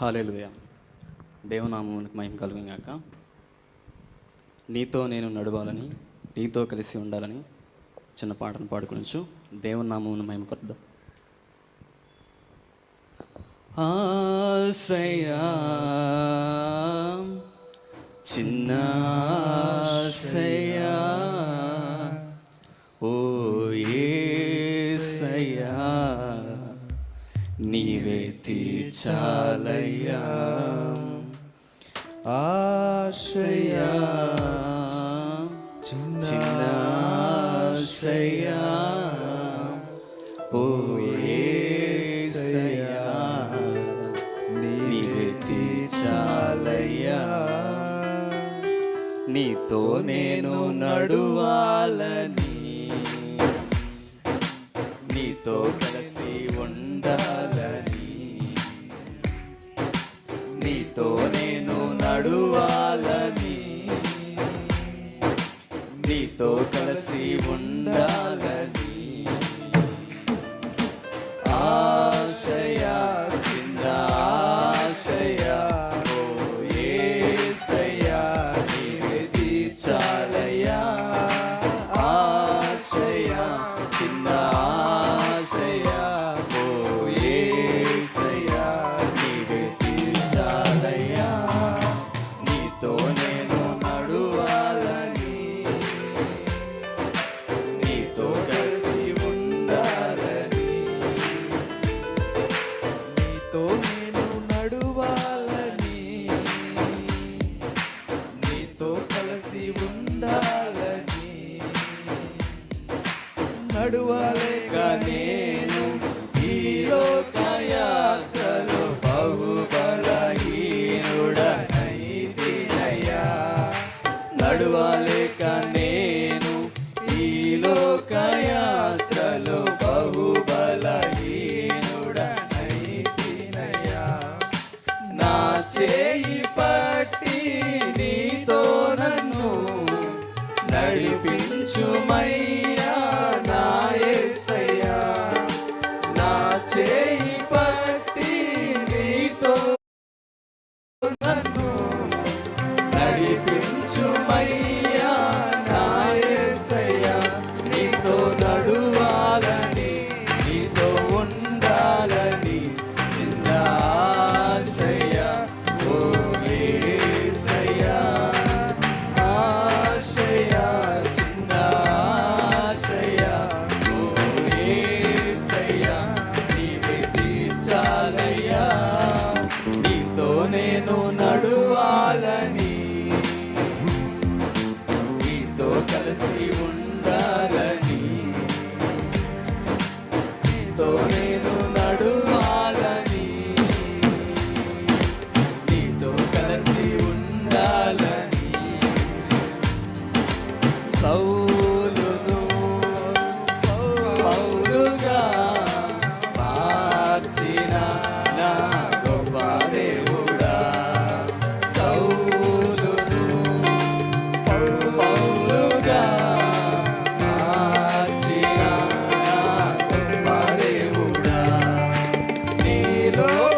Hallelujah. దేవనామానికి మహిమ కలుగుగాక నీతో నేను నడవాలని నీతో కలిసి ఉండాలని చిన్న పాటను పాడుకొనొచ్చు దేవునామమును మహిమపడదాం ఆశయా చిన్న ఆశయా ఓ ఏ నీవే తీర్చాలయ్యా. ఆశయా. చిన్నాశయా. నీవే తీర్చాలయ్యా. నీతో నేను నడువాలని. నీతో కలిసి నడువాలేక the rain. 감사합니다.